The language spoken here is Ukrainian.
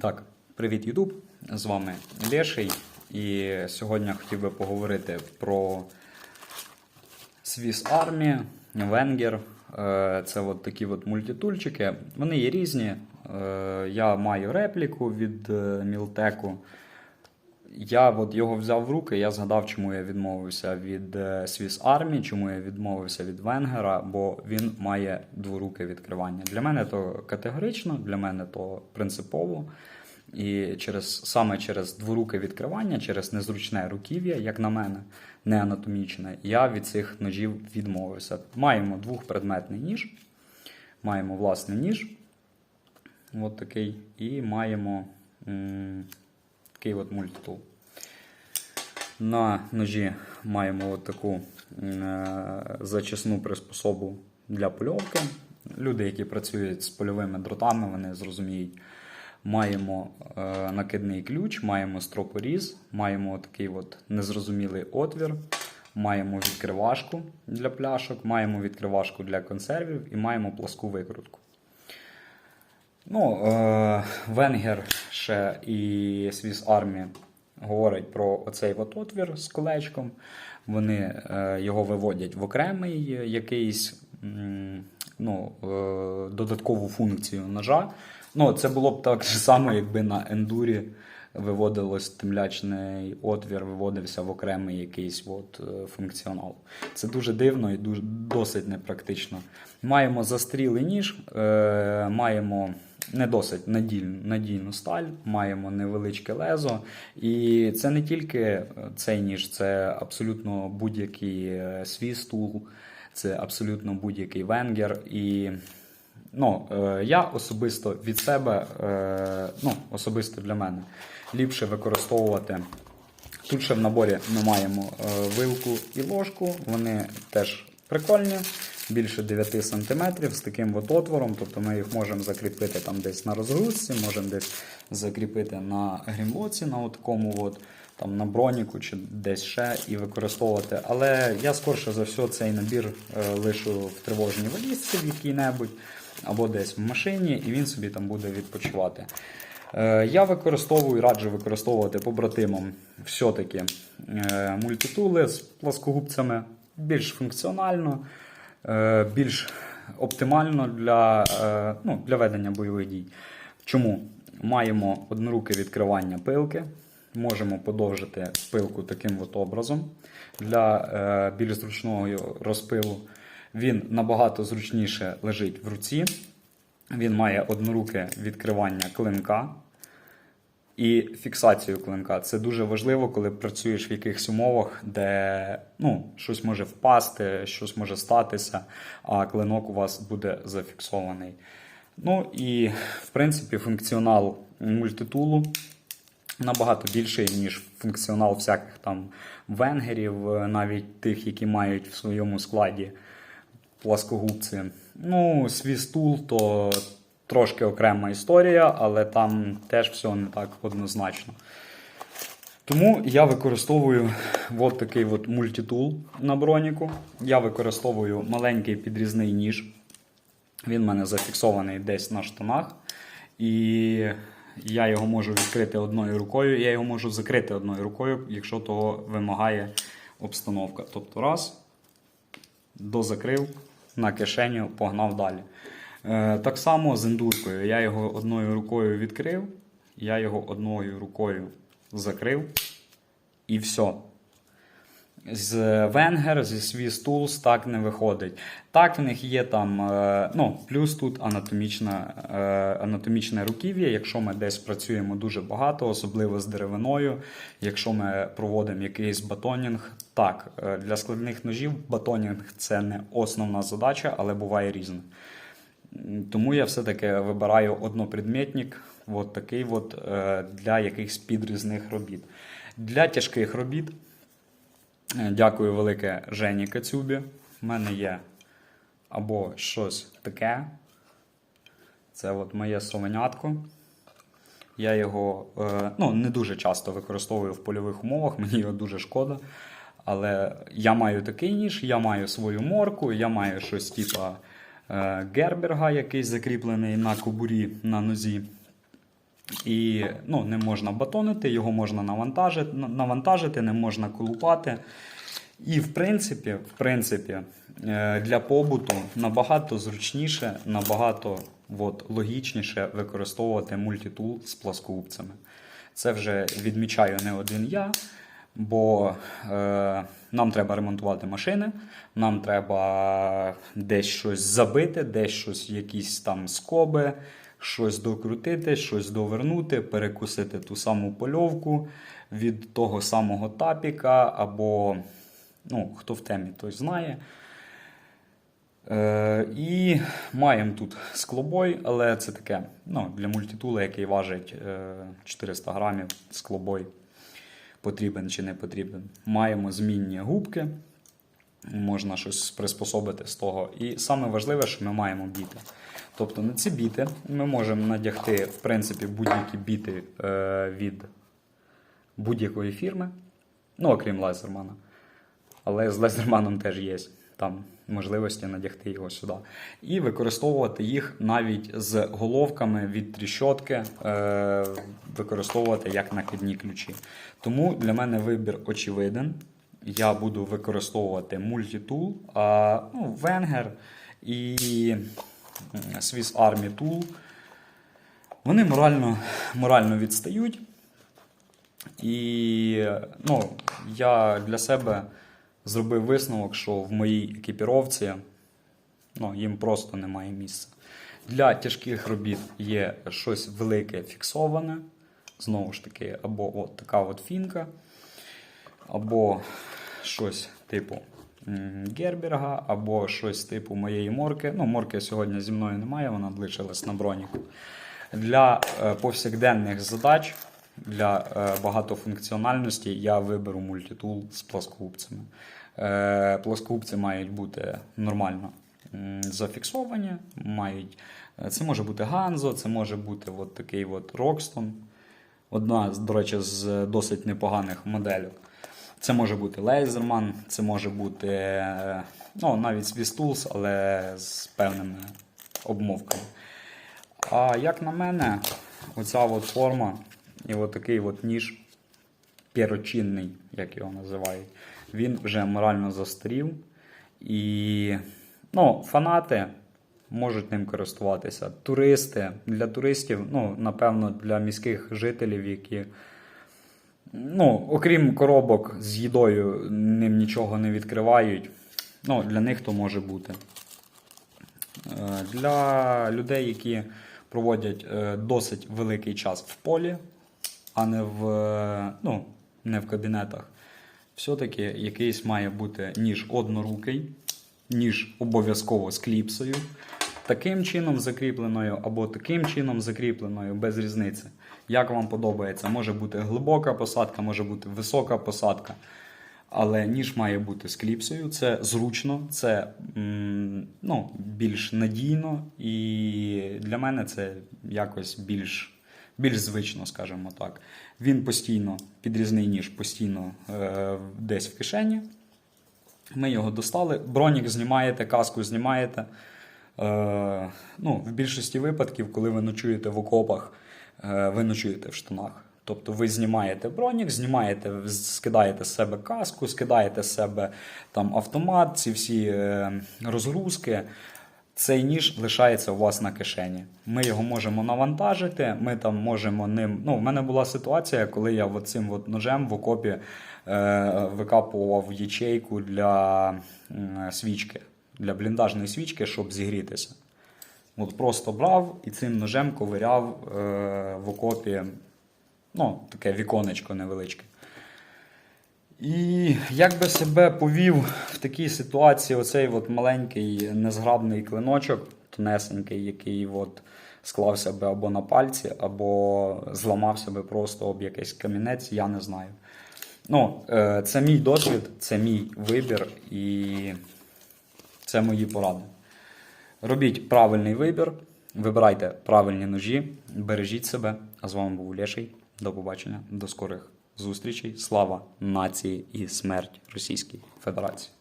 Так, привіт, Ютуб! З вами Леший. І сьогодні хотів би поговорити про Swiss Army, Wenger. Е, Це от такі от мультитульчики. Вони є різні. Е, Я маю репліку від Мілтеку. Я от його взяв в руки, я згадав, чому я відмовився від е, Swiss Army, чому я відмовився від Венгера, бо він має дворуке відкривання. Для мене то категорично, для мене то принципово. І через, саме через дворуке відкривання, через незручне руків'я, як на мене, не анатомічне, я від цих ножів відмовився. Маємо двохпредметний ніж, маємо власний ніж, от такий, і маємо м, такий от мультитул. На ножі маємо от таку е, зачисну приспособу для польовки. Люди, які працюють з польовими дротами, вони зрозуміють. Маємо е, накидний ключ, маємо стропоріз, маємо такий от незрозумілий отвір, маємо відкривашку для пляшок, маємо відкривашку для консервів і маємо пласку викрутку. Ну, е, Венгер ще і Swiss Army говорять про оцей от отвір з колечком. Вони е, його виводять в окремий якийсь ну, е, додаткову функцію ножа. Ну, це було б так само, якби на ендурі виводилось темлячний отвір, виводився в окремий якийсь от, е, функціонал. Це дуже дивно і дуже, досить непрактично. Маємо застрілий ніж, маємо не досить надійну, надійну сталь, маємо невеличке лезо. І це не тільки цей ніж, це абсолютно будь-який е, свій стул, це абсолютно будь-який венгер. І ну, е, я особисто від себе, е, ну, особисто для мене, ліпше використовувати. Тут ще в наборі ми маємо вилку і ложку, вони теж прикольні, більше 9 см з таким от отвором, тобто ми їх можемо закріпити там десь на розгрузці, можемо десь закріпити на грімлоці, на такому от, там на броніку чи десь ще і використовувати. Але я скорше за все цей набір е, лишу в тривожній валізці в якій-небудь або десь в машині, і він собі там буде відпочивати. Е, Я використовую, раджу використовувати побратимам все-таки е, мультитули з плоскогубцями більш функціонально, більш оптимально для, е, ну, для ведення бойових дій. Чому? Маємо одноруке відкривання пилки, можемо подовжити пилку таким от образом для е, більш зручного розпилу. Він набагато зручніше лежить в руці. Він має одноруке відкривання клинка і фіксацію клинка. Це дуже важливо, коли працюєш в якихось умовах, де ну, щось може впасти, щось може статися, а клинок у вас буде зафіксований. Ну і в принципі функціонал мультитулу набагато більший, ніж функціонал всяких там венгерів, навіть тих, які мають в своєму складі пласкогубці. Ну, свій стул то трошки окрема історія, але там теж все не так однозначно. Тому я використовую от такий от мультитул на броніку. Я використовую маленький підрізний ніж. Він в мене зафіксований десь на штанах. І я його можу відкрити одною рукою, я його можу закрити одною рукою, якщо того вимагає обстановка. Тобто раз, дозакрив, на кишеню, погнав далі. Е, так само з ендуркою. Я його одною рукою відкрив, я його одною рукою закрив і все. З Венгер, зі свій Tools так не виходить. Так, в них є там, е, ну, плюс тут анатомічна, е, анатомічне руків'я, якщо ми десь працюємо дуже багато, особливо з деревиною, якщо ми проводимо якийсь батонінг. Так, для складних ножів батонінг це не основна задача, але буває різне. Тому я все-таки вибираю однопредметник, от такий от, е, для якихось підрізних робіт. Для тяжких робіт. Е, Дякую велике Жені Кацюбі. У мене є або щось таке. Це от моє совенятко. Я його е, ну, не дуже часто використовую в польових умовах, мені його дуже шкода. Але я маю такий ніж, я маю свою морку, я маю щось типа герберга, який закріплений на кобурі на нозі. І ну, не можна батонити, його можна навантажити, навантажити, не можна колупати. І в принципі, в принципі, е, для побуту набагато зручніше, набагато от, логічніше використовувати мультитул з пласкогубцями. Це вже відмічаю не один я, бо е, нам треба ремонтувати машини, нам треба десь щось забити, десь щось, якісь там скоби, щось докрутити, щось довернути, перекусити ту саму польовку від того самого тапіка, або ну, хто в темі, той знає. Е, і маємо тут склобой, але це таке ну, для мультитула, який важить е, 400 грамів, склобой потрібен чи не потрібен. Маємо змінні губки, можна щось приспособити з того. І саме важливе, що ми маємо біти. Тобто на ці біти ми можемо надягти в принципі, будь-які біти е, від будь-якої фірми, ну окрім лазермана. Але з лазерманом теж є там можливості надягти його сюди. І використовувати їх навіть з головками від тріщотки, е, використовувати як накидні ключі. Тому для мене вибір очевиден. Я буду використовувати мультитул, а, ну, Wenger і Swiss Army Tool. Вони морально, морально відстають. І ну, я для себе зробив висновок, що в моїй екіпіровці ну, їм просто немає місця. Для тяжких робіт є щось велике фіксоване. Знову ж таки, або от така от фінка, або щось типу Герберга, або щось типу моєї морки. Ну, морки сьогодні зі мною немає, вона лишилась на броніку. Для е, повсякденних задач, для е, багатофункціональності я виберу мультитул з плоскогубцями. Е, плоскогубці мають бути нормально зафіксовані. Мають, е, це може бути Ганзо, це може бути от такий от Roxton. Одна, до речі, з досить непоганих моделей. Це може бути Laserman, це може бути ну, навіть Tools, але з певними обмовками. А як на мене, оця от форма і от такий от ніж перочинний, як його називають, він вже морально застарів. І ну, фанати можуть ним користуватися. Туристи для туристів, ну, напевно, для міських жителів, які. Ну, окрім коробок з їдою, ним нічого не відкривають. Ну, для них то може бути. Е, Для людей, які проводять е, досить великий час в полі, а не в, ну, не в кабінетах, все-таки якийсь має бути ніж однорукий, ніж обов'язково з кліпсою, таким чином закріпленою або таким чином закріпленою, без різниці. Як вам подобається, може бути глибока посадка, може бути висока посадка. Але ніж має бути з кліпсою, це зручно, це ну, більш надійно, і для мене це якось більш, більш звично, скажімо так. Він постійно, підрізний ніж постійно е, десь в кишені. Ми його достали. Бронік знімаєте, каску знімаєте. Е, ну, в більшості випадків, коли ви ночуєте в окопах, е, ви ночуєте в штанах. Тобто ви знімаєте бронік, знімаєте, скидаєте з себе каску, скидаєте з себе там автомат, ці всі е, розгрузки. Цей ніж лишається у вас на кишені. Ми його можемо навантажити. Ми там можемо ним. Ну, в мене була ситуація, коли я цим от ножем в окопі е, викапував ячейку для свічки, для бліндажної свічки, щоб зігрітися. От просто брав і цим ножем ковиряв е, в окопі. Ну, таке віконечко невеличке. І як би себе повів в такій ситуації оцей от маленький незграбний клиночок, тонесенький, який от склався би або на пальці, або зламався би просто об якийсь камінець, я не знаю. Ну, е, це мій досвід, це мій вибір і це мої поради. Робіть правильний вибір, вибирайте правильні ножі, бережіть себе. А з вами був Леший. До побачення, до скорих зустрічей. Слава нації і смерть Російській Федерації.